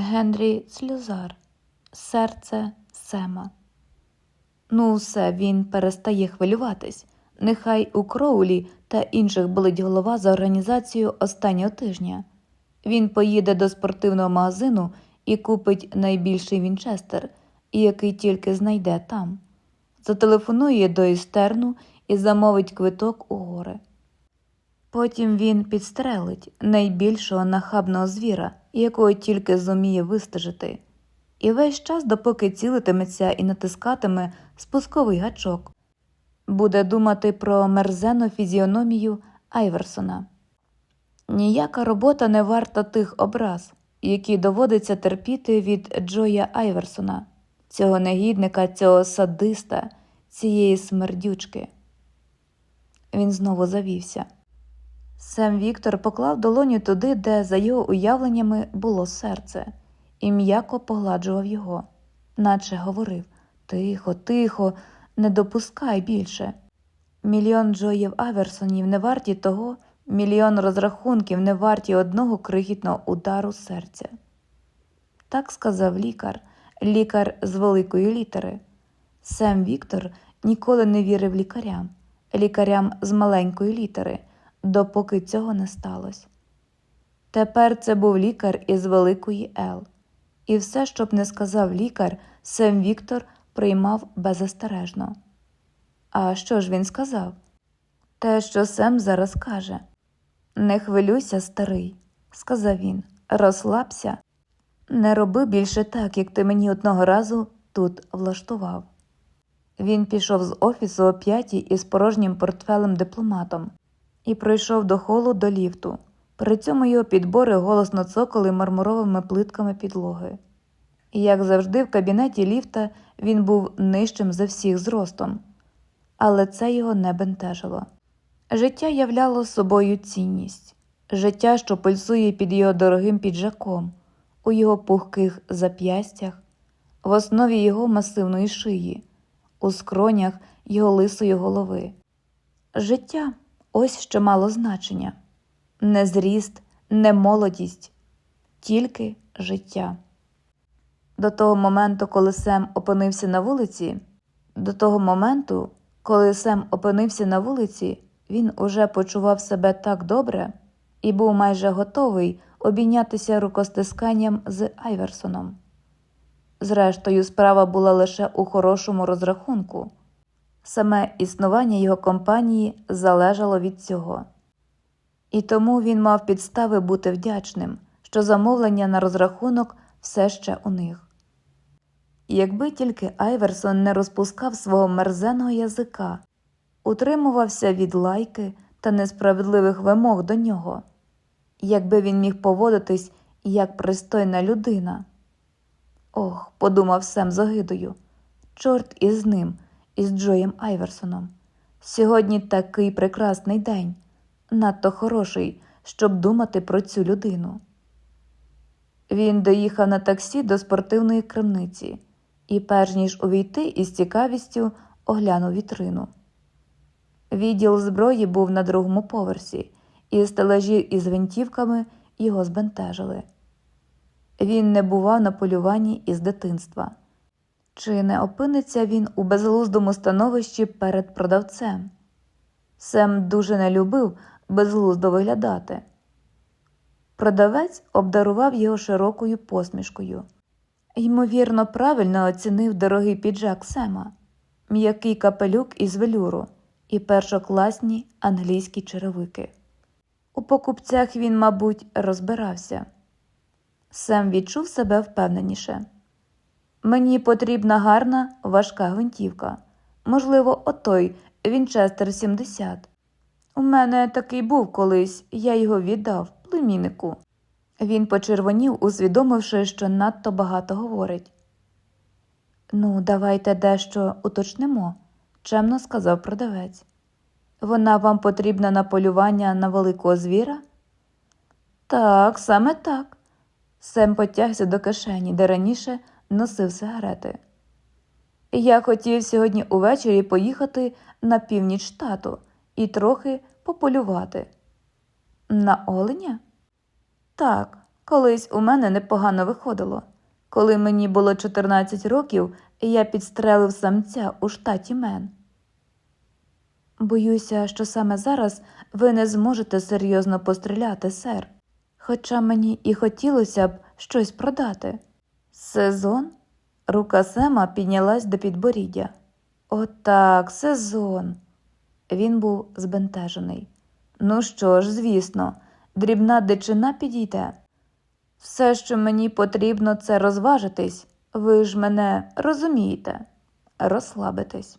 Генрі Слюзар, серце Сема. Ну, все, він перестає хвилюватись. Нехай у Кроулі та інших болить голова за організацію останнього тижня. Він поїде до спортивного магазину і купить найбільший Вінчестер, який тільки знайде там. Зателефонує до Істерну і замовить квиток у гори. Потім він підстрелить найбільшого нахабного звіра, якого тільки зуміє вистежити, і весь час, допоки цілитиметься і натискатиме спусковий гачок, буде думати про мерзену фізіономію Айверсона. Ніяка робота не варта тих образ, які доводиться терпіти від Джоя Айверсона, цього негідника, цього садиста, цієї смердючки. Він знову завівся. Сем Віктор поклав долоню туди, де, за його уявленнями, було серце, і м'яко погладжував його, наче говорив Тихо, тихо, не допускай більше. Мільйон Джоїв Аверсонів не варті того, мільйон розрахунків не варті одного крихітного удару серця. Так сказав лікар, лікар з великої літери. Сем Віктор ніколи не вірив лікарям, лікарям з маленької літери, допоки цього не сталося. Тепер це був лікар із великої Л. І все, що б не сказав лікар, Сем Віктор приймав беззастережно. А що ж він сказав? Те, що Сем зараз каже. Не хвилюйся, старий, сказав він, розслабся, не роби більше так, як ти мені одного разу тут влаштував. Він пішов з офісу о п'ятій із порожнім портфелем дипломатом і пройшов до холу до ліфту. При цьому його підбори голосно цокали мармуровими плитками підлоги. І, як завжди, в кабінеті ліфта він був нижчим за всіх зростом, але це його не бентежило. Життя являло собою цінність, життя, що пульсує під його дорогим піджаком, у його пухких зап'ястях, в основі його масивної шиї, у скронях його лисої голови. Життя ось що мало значення не зріст, не молодість, тільки життя. До того моменту, коли Сем опинився на вулиці, до того моменту, коли Сем опинився на вулиці, він уже почував себе так добре і був майже готовий обійнятися рукостисканням з Айверсоном. Зрештою, справа була лише у хорошому розрахунку. Саме існування його компанії залежало від цього. І тому він мав підстави бути вдячним, що замовлення на розрахунок все ще у них. Якби тільки Айверсон не розпускав свого мерзеного язика, утримувався від лайки та несправедливих вимог до нього, якби він міг поводитись як пристойна людина. Ох, подумав Сем з огидою, чорт із ним, із Джоєм Айверсоном. Сьогодні такий прекрасний день, надто хороший, щоб думати про цю людину. Він доїхав на таксі до спортивної крамниці і, перш ніж увійти, із цікавістю оглянув вітрину. Відділ зброї був на другому поверсі, і стелажі із гвинтівками його збентежили. Він не бував на полюванні із дитинства. Чи не опиниться він у безглуздому становищі перед продавцем? Сем дуже не любив безглуздо виглядати. Продавець обдарував його широкою посмішкою. Ймовірно, правильно оцінив дорогий піджак Сема, м'який капелюк із велюру і першокласні англійські черевики. У покупцях він, мабуть, розбирався. Сем відчув себе впевненіше. Мені потрібна гарна важка гвинтівка. Можливо, отой Вінчестер 70. У мене такий був колись, я його віддав племіннику. Він почервонів, усвідомивши, що надто багато говорить. Ну, давайте дещо уточнимо, чемно сказав продавець. Вона вам потрібна на полювання на великого звіра? Так, саме так. Сем потягся до кишені, де раніше носив сигарети. Я хотів сьогодні увечері поїхати на північ штату і трохи пополювати. На оленя? Так, Колись у мене непогано виходило. Коли мені було 14 років, я підстрелив самця у штаті Мен. Боюся, що саме зараз ви не зможете серйозно постріляти, сер. Хоча мені і хотілося б щось продати. Сезон? Рука Сема піднялась до підборіддя. Отак, сезон. Він був збентежений. Ну що ж, звісно, дрібна дичина підійде. Все, що мені потрібно, це розважитись. Ви ж мене розумієте, розслабитись.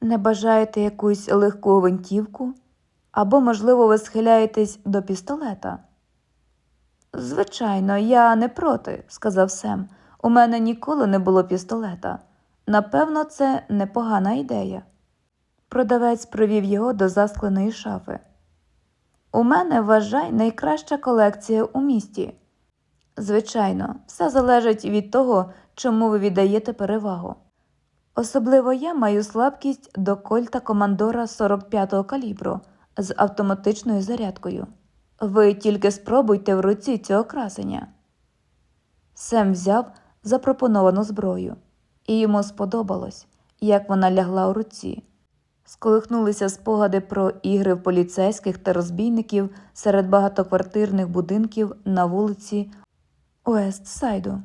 Не бажаєте якусь легку гвинтівку? Або, можливо, ви схиляєтесь до пістолета? Звичайно, я не проти, сказав Сем. У мене ніколи не було пістолета. Напевно, це непогана ідея. Продавець провів його до заскленої шафи. У мене, вважай, найкраща колекція у місті. Звичайно, все залежить від того, чому ви віддаєте перевагу. Особливо я маю слабкість до кольта командора 45-го калібру з автоматичною зарядкою. Ви тільки спробуйте в руці цього красення. Сем взяв запропоновану зброю, і йому сподобалось, як вона лягла у руці. Сколихнулися спогади про ігри в поліцейських та розбійників серед багатоквартирних будинків на вулиці Уестсайду.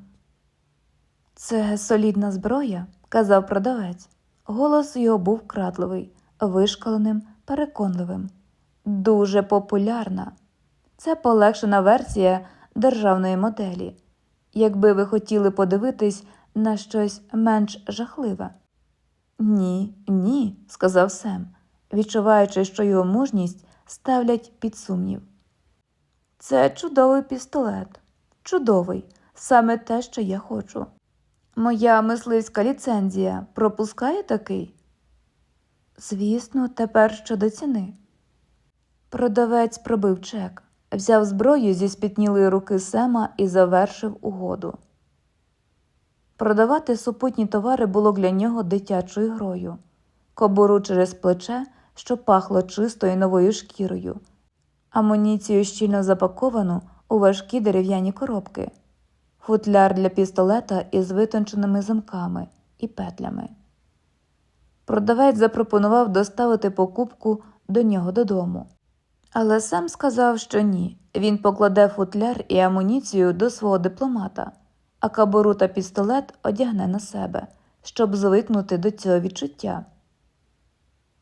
Це солідна зброя, казав продавець. Голос його був крадливий, вишкаленим, переконливим. Дуже популярна. Це полегшена версія державної моделі. Якби ви хотіли подивитись на щось менш жахливе. Ні, ні, сказав Сем, відчуваючи, що його мужність ставлять під сумнів. Це чудовий пістолет. Чудовий, саме те, що я хочу. Моя мисливська ліцензія пропускає такий? Звісно, тепер щодо ціни. Продавець пробив чек, взяв зброю зі спітнілої руки Сема і завершив угоду. Продавати супутні товари було для нього дитячою грою, кобуру через плече, що пахло чистою новою шкірою, амуніцію щільно запаковану у важкі дерев'яні коробки, футляр для пістолета із витонченими замками і петлями. Продавець запропонував доставити покупку до нього додому. Але сам сказав, що ні. Він покладе футляр і амуніцію до свого дипломата, а кабуру та пістолет одягне на себе, щоб звикнути до цього відчуття.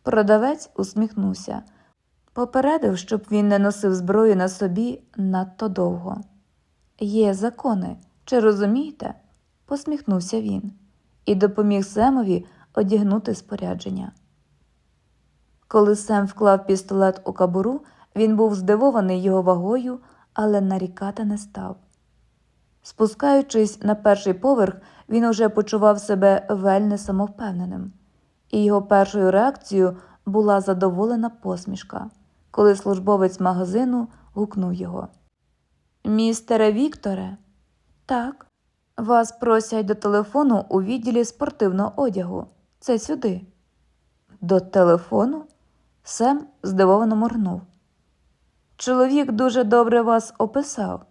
Продавець усміхнувся, попередив, щоб він не носив зброю на собі надто довго. Є закони, чи розумієте? посміхнувся він і допоміг Семові одягнути спорядження. Коли Сем вклав пістолет у кабуру, він був здивований його вагою, але нарікати не став. Спускаючись на перший поверх, він уже почував себе вельми самовпевненим, і його першою реакцією була задоволена посмішка, коли службовець магазину гукнув його. Містере Вікторе, так, вас просять до телефону у відділі спортивного одягу. Це сюди. До телефону? Сем здивовано моргнув. Чоловік дуже добре вас описав.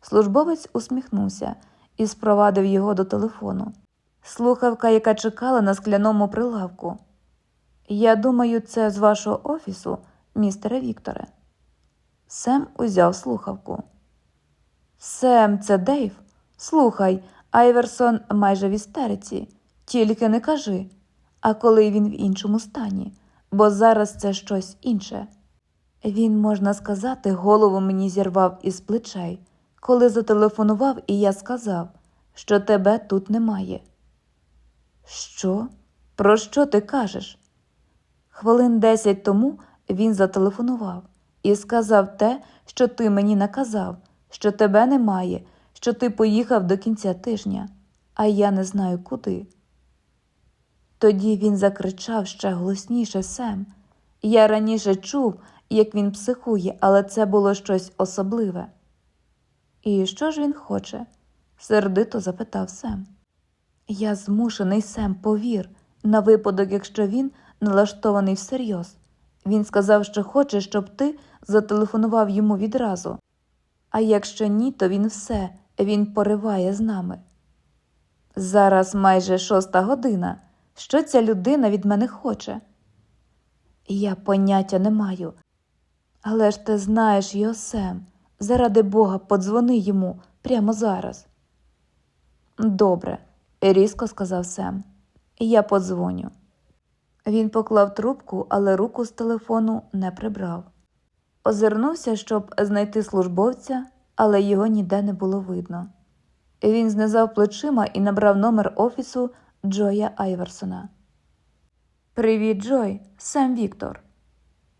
Службовець усміхнувся і спровадив його до телефону. Слухавка, яка чекала на скляному прилавку. Я думаю, це з вашого офісу, містере Вікторе. Сем узяв слухавку. Сем, це Дейв. Слухай, Айверсон майже в істериці. Тільки не кажи. А коли він в іншому стані, бо зараз це щось інше. Він, можна сказати, голову мені зірвав із плечей, коли зателефонував, і я сказав, що тебе тут немає. Що? Про що ти кажеш? Хвилин десять тому він зателефонував і сказав те, що ти мені наказав, що тебе немає, що ти поїхав до кінця тижня, а я не знаю куди. Тоді він закричав ще голосніше Сем. Я раніше чув, як він психує, але це було щось особливе. І що ж він хоче? сердито запитав Сем. Я змушений Сем, повір, на випадок, якщо він налаштований всерйоз. Він сказав, що хоче, щоб ти зателефонував йому відразу. А якщо ні, то він все, він пориває з нами. Зараз майже шоста година. Що ця людина від мене хоче? Я поняття не маю. Але ж ти знаєш його Сем. Заради Бога, подзвони йому прямо зараз. Добре, різко сказав Сем. Я подзвоню. Він поклав трубку, але руку з телефону не прибрав. Озирнувся, щоб знайти службовця, але його ніде не було видно. Він знизав плечима і набрав номер офісу Джоя Айверсона. Привіт, Джой, Сем Віктор.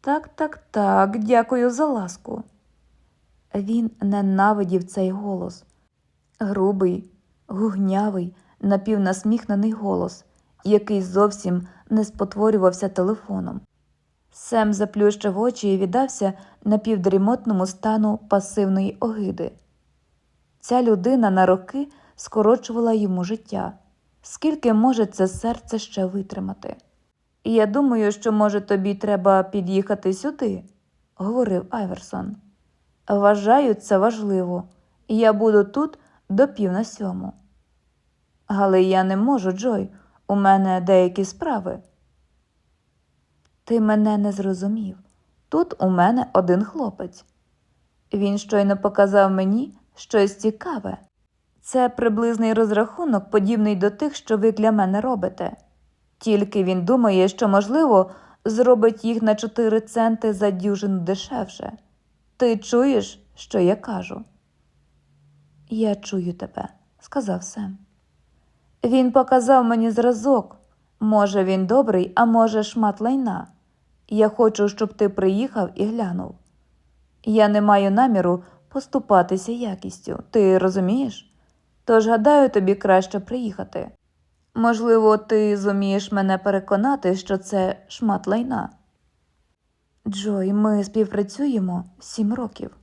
Так, так, так, дякую за ласку. Він ненавидів цей голос. Грубий, гугнявий, напівнасміхнений голос, який зовсім не спотворювався телефоном. Сем заплющив очі і віддався напівдрімотному стану пасивної огиди. Ця людина на роки скорочувала йому життя. Скільки може це серце ще витримати? Я думаю, що, може, тобі треба під'їхати сюди, говорив Айверсон. Вважаю, це важливо. Я буду тут до пів на сьому. Але я не можу, Джой, у мене деякі справи. Ти мене не зрозумів. Тут у мене один хлопець. Він щойно показав мені щось цікаве. Це приблизний розрахунок, подібний до тих, що ви для мене робите. Тільки він думає, що, можливо, зробить їх на 4 центи за дюжину дешевше. Ти чуєш, що я кажу? Я чую тебе, сказав Сем. Він показав мені зразок. Може, він добрий, а може, шмат лайна. Я хочу, щоб ти приїхав і глянув. Я не маю наміру поступатися якістю, ти розумієш? Тож, гадаю, тобі краще приїхати. Можливо, ти зумієш мене переконати, що це шмат лайна. Джой, ми співпрацюємо сім років.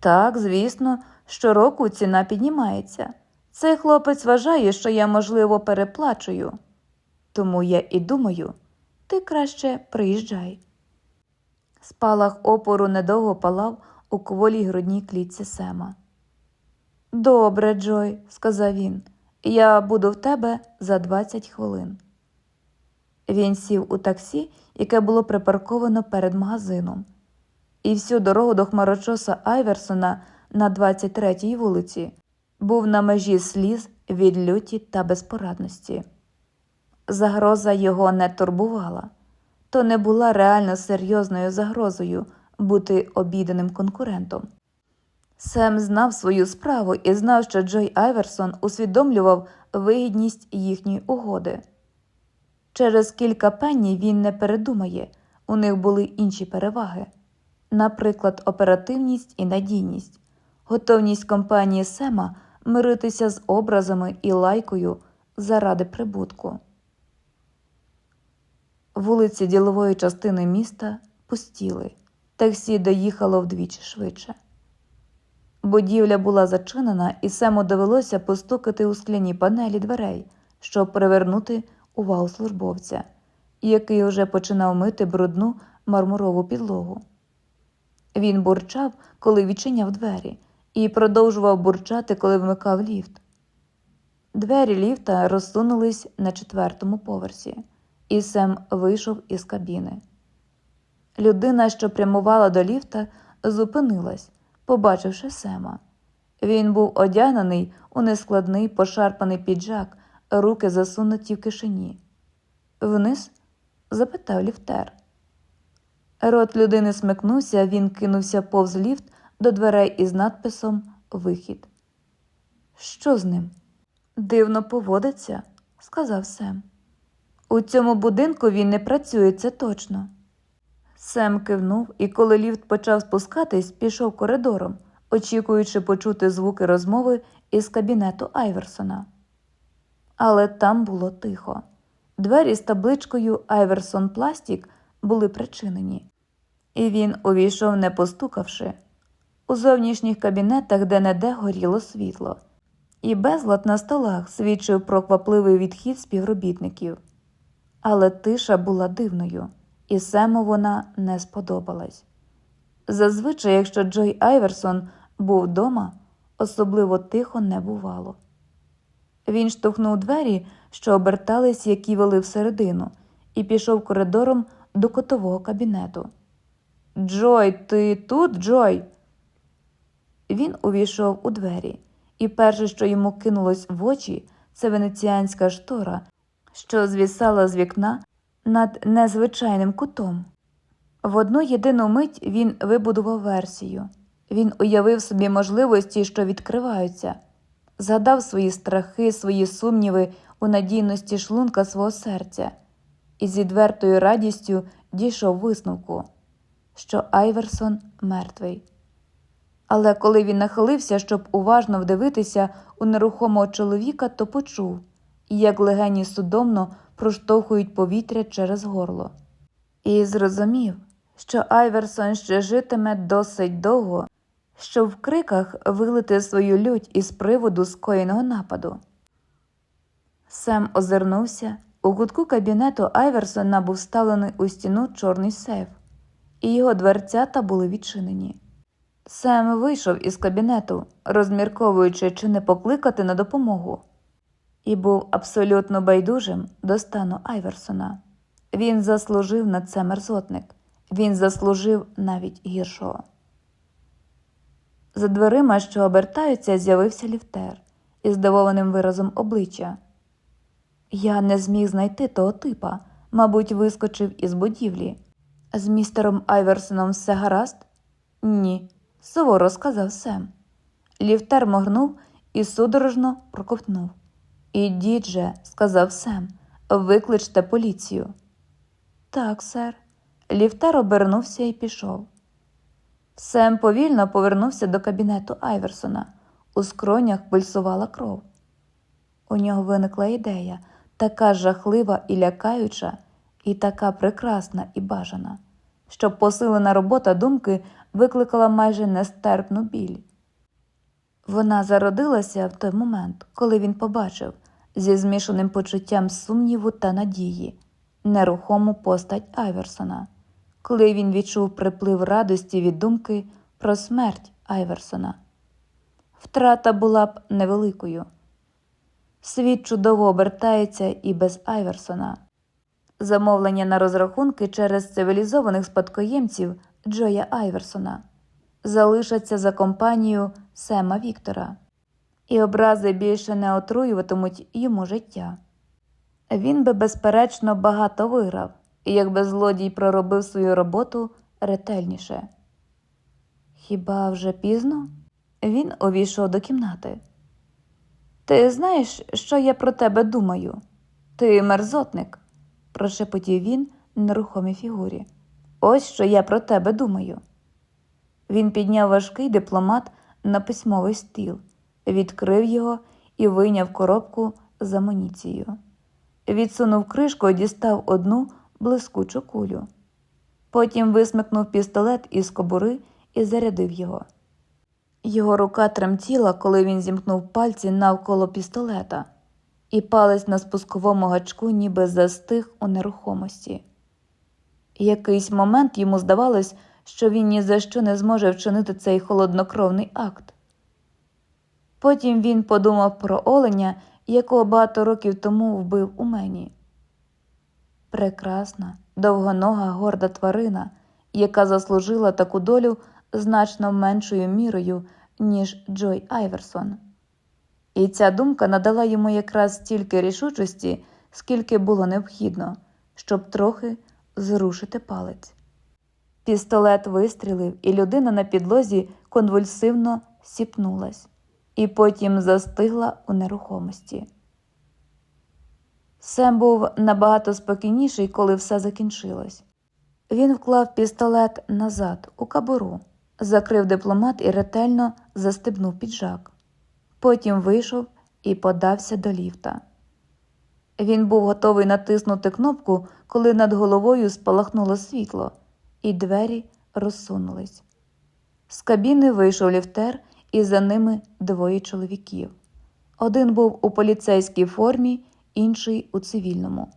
Так, звісно, щороку ціна піднімається. Цей хлопець вважає, що я, можливо, переплачую. Тому я і думаю, ти краще приїжджай. Спалах опору недовго палав у кволій грудній клітці Сема. Добре, Джой, сказав він, я буду в тебе за 20 хвилин. Він сів у таксі, яке було припарковано перед магазином, і всю дорогу до хмарочоса Айверсона на 23-й вулиці був на межі сліз від люті та безпорадності. Загроза його не турбувала, то не була реально серйозною загрозою бути обіданим конкурентом. Сем знав свою справу і знав, що Джой Айверсон усвідомлював вигідність їхньої угоди. Через кілька пенні він не передумає, у них були інші переваги, наприклад, оперативність і надійність, готовність компанії Сема миритися з образами і лайкою заради прибутку. Вулиці ділової частини міста пустіли, таксі доїхало вдвічі швидше. Будівля була зачинена, і Сему довелося постукати у скляні панелі дверей, щоб привернути увагу службовця, який уже починав мити брудну мармурову підлогу. Він бурчав, коли відчиняв двері, і продовжував бурчати, коли вмикав ліфт. Двері ліфта розсунулись на четвертому поверсі, і Сем вийшов із кабіни. Людина, що прямувала до ліфта, зупинилась, побачивши Сема. Він був одягнений у нескладний пошарпаний піджак, руки засунуті в кишені. Вниз? запитав ліфтер. Рот людини смикнувся, він кинувся повз ліфт до дверей із надписом Вихід. Що з ним? Дивно поводиться, сказав Сем. У цьому будинку він не працює, це точно. Сем кивнув і, коли ліфт почав спускатись, пішов коридором, очікуючи почути звуки розмови із кабінету Айверсона. Але там було тихо. Двері з табличкою Айверсон Пластік були причинені, і він увійшов, не постукавши. У зовнішніх кабінетах де-не-де горіло світло, і безлад на столах свідчив про квапливий відхід співробітників. Але тиша була дивною, і Сему вона не сподобалась. Зазвичай, якщо Джой Айверсон бо вдома особливо тихо не бувало. Він штовхнув двері, що обертались, які вели всередину, і пішов коридором до котового кабінету. Джой, ти тут, Джой? Він увійшов у двері, і перше, що йому кинулось в очі, це венеціанська штора, що звісала з вікна над незвичайним кутом. В одну єдину мить він вибудував версію. Він уявив собі можливості, що відкриваються, згадав свої страхи, свої сумніви у надійності шлунка свого серця і з відвертою радістю дійшов висновку, що Айверсон мертвий. Але коли він нахилився, щоб уважно вдивитися у нерухомого чоловіка, то почув, як легені судомно проштовхують повітря через горло. І зрозумів, що Айверсон ще житиме досить довго, щоб в криках вилити свою лють із приводу скоєного нападу. Сем озирнувся. У кутку кабінету Айверсона був вставлений у стіну чорний сейф, і його дверцята були відчинені. Сем вийшов із кабінету, розмірковуючи, чи не покликати на допомогу, і був абсолютно байдужим до стану Айверсона. Він заслужив на це мерзотник, він заслужив навіть гіршого. За дверима, що обертаються, з'явився ліфтер із здивованим виразом обличчя. Я не зміг знайти того типа, мабуть, вискочив із будівлі. З містером Айверсоном все гаразд? Ні, суворо сказав Сем. Ліфтер моргнув і судорожно проковтнув. Ідіть же, сказав Сем, викличте поліцію. Так, сер. Ліфтер обернувся і пішов. Сем повільно повернувся до кабінету Айверсона. У скронях пульсувала кров. У нього виникла ідея, така жахлива і лякаюча, і така прекрасна і бажана, що посилена робота думки викликала майже нестерпну біль. Вона зародилася в той момент, коли він побачив зі змішаним почуттям сумніву та надії нерухому постать Айверсона, коли він відчув приплив радості від думки про смерть Айверсона. Втрата була б невеликою. Світ чудово обертається і без Айверсона. Замовлення на розрахунки через цивілізованих спадкоємців Джоя Айверсона залишаться за компанією Сема Віктора, і образи більше не отруюватимуть йому життя. Він би, безперечно, багато виграв, якби злодій проробив свою роботу ретельніше. Хіба вже пізно? Він увійшов до кімнати. Ти знаєш, що я про тебе думаю? Ти мерзотник, прошепотів він нерухомій фігурі. Ось що я про тебе думаю. Він підняв важкий дипломат на письмовий стіл, відкрив його і вийняв коробку з амуніцією. Відсунув кришку і дістав одну блискучу кулю. Потім висмикнув пістолет із кобури і зарядив його. Його рука тремтіла, коли він зімкнув пальці навколо пістолета, і палець на спусковому гачку ніби застиг у нерухомості. Якийсь момент йому здавалось, що він ні за що не зможе вчинити цей холоднокровний акт. Потім він подумав про оленя, якого багато років тому вбив у мені. Прекрасна, довгонога, горда тварина, яка заслужила таку долю значно меншою мірою, ніж Джой Айверсон. І ця думка надала йому якраз стільки рішучості, скільки було необхідно, щоб трохи зрушити палець. Пістолет вистрілив, і людина на підлозі конвульсивно сіпнулась, і потім застигла у нерухомості. Сем був набагато спокійніший, коли все закінчилось. Він вклав пістолет назад у кабуру, закрив дипломат і ретельно застебнув піджак. Потім вийшов і подався до ліфта. Він був готовий натиснути кнопку, коли над головою спалахнуло світло, і двері розсунулись. З кабіни вийшов ліфтер, і за ними двоє чоловіків. Один був у поліцейській формі, інший у цивільному.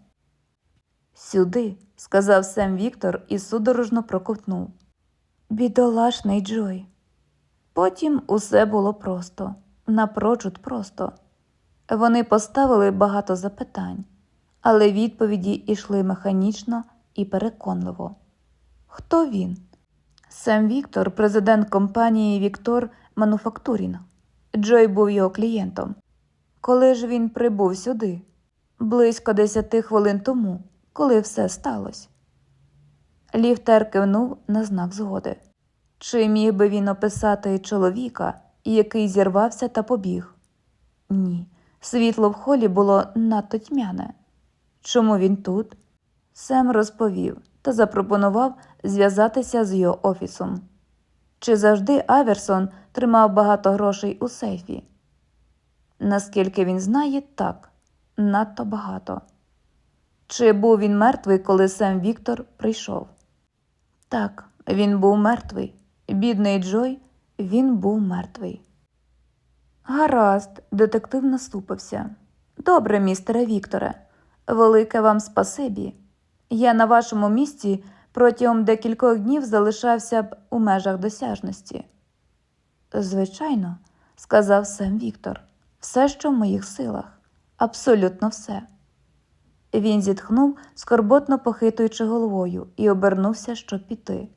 Сюди, сказав Сем Віктор і судорожно проковтнув. Бідолашний Джой. Потім усе було просто, напрочуд просто. Вони поставили багато запитань, але відповіді йшли механічно і переконливо. Хто він? Сем Віктор, президент компанії Віктор Мануфактурінг. Джой був його клієнтом. Коли ж він прибув сюди? Близько десяти хвилин тому, коли все сталося. Ліфтер кивнув на знак згоди. Чи міг би він описати чоловіка, який зірвався та побіг? Ні, світло в холі було надто тьмяне. Чому він тут? Сем розповів та запропонував зв'язатися з його офісом. Чи завжди Аверсон тримав багато грошей у сейфі? Наскільки він знає, так, надто багато. Чи був він мертвий, коли Сем Віктор прийшов? Так, він був мертвий. Бідний Джой, він був мертвий. Гаразд, детектив наступився. Добре, містере Вікторе, велике вам спасибі. Я на вашому місці протягом декількох днів залишався б у межах досяжності. Звичайно, сказав Сем Віктор, все, що в моїх силах, абсолютно все. Він зітхнув, скорботно похитуючи головою, і обернувся, щоб піти.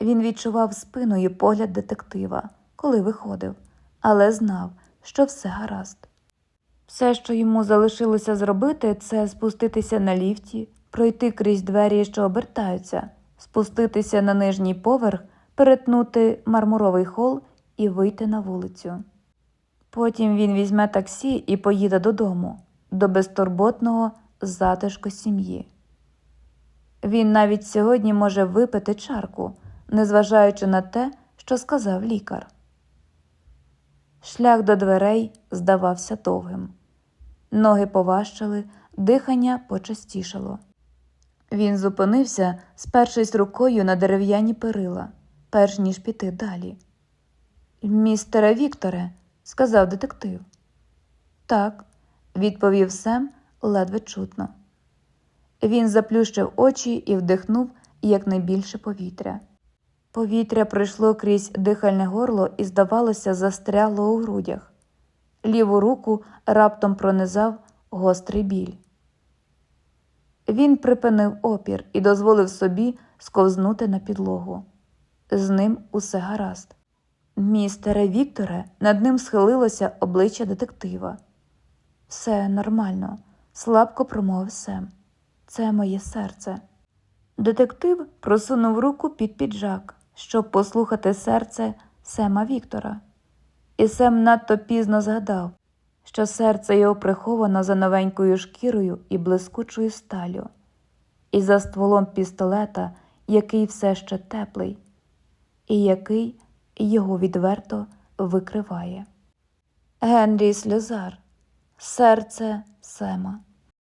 Він відчував спиною погляд детектива, коли виходив, але знав, що все гаразд. Все, що йому залишилося зробити, це спуститися на ліфті, пройти крізь двері, що обертаються, спуститися на нижній поверх, перетнути мармуровий хол і вийти на вулицю. Потім він візьме таксі і поїде додому, до безтурботного затишку сім'ї. Він навіть сьогодні може випити чарку, незважаючи на те, що сказав лікар. Шлях до дверей здавався довгим. Ноги поважчали, дихання почастішало. Він зупинився, спершись рукою на дерев'яні перила, перш ніж піти далі. Містере Вікторе, сказав детектив. Так, відповів Сем ледве чутно. Він заплющив очі і вдихнув якнайбільше повітря. Повітря пройшло крізь дихальне горло і, здавалося, застряло у грудях. Ліву руку раптом пронизав гострий біль. Він припинив опір і дозволив собі сковзнути на підлогу. З ним усе гаразд. Містере Вікторе, над ним схилилося обличчя детектива. Все нормально, слабко промовив Сем. Це моє серце. Детектив просунув руку під піджак, щоб послухати серце Сема Віктора. І Сем надто пізно згадав, що серце його приховано за новенькою шкірою і блискучою сталю, і за стволом пістолета, який все ще теплий, і який його відверто викриває. Генрі Сльозар, серце Сема.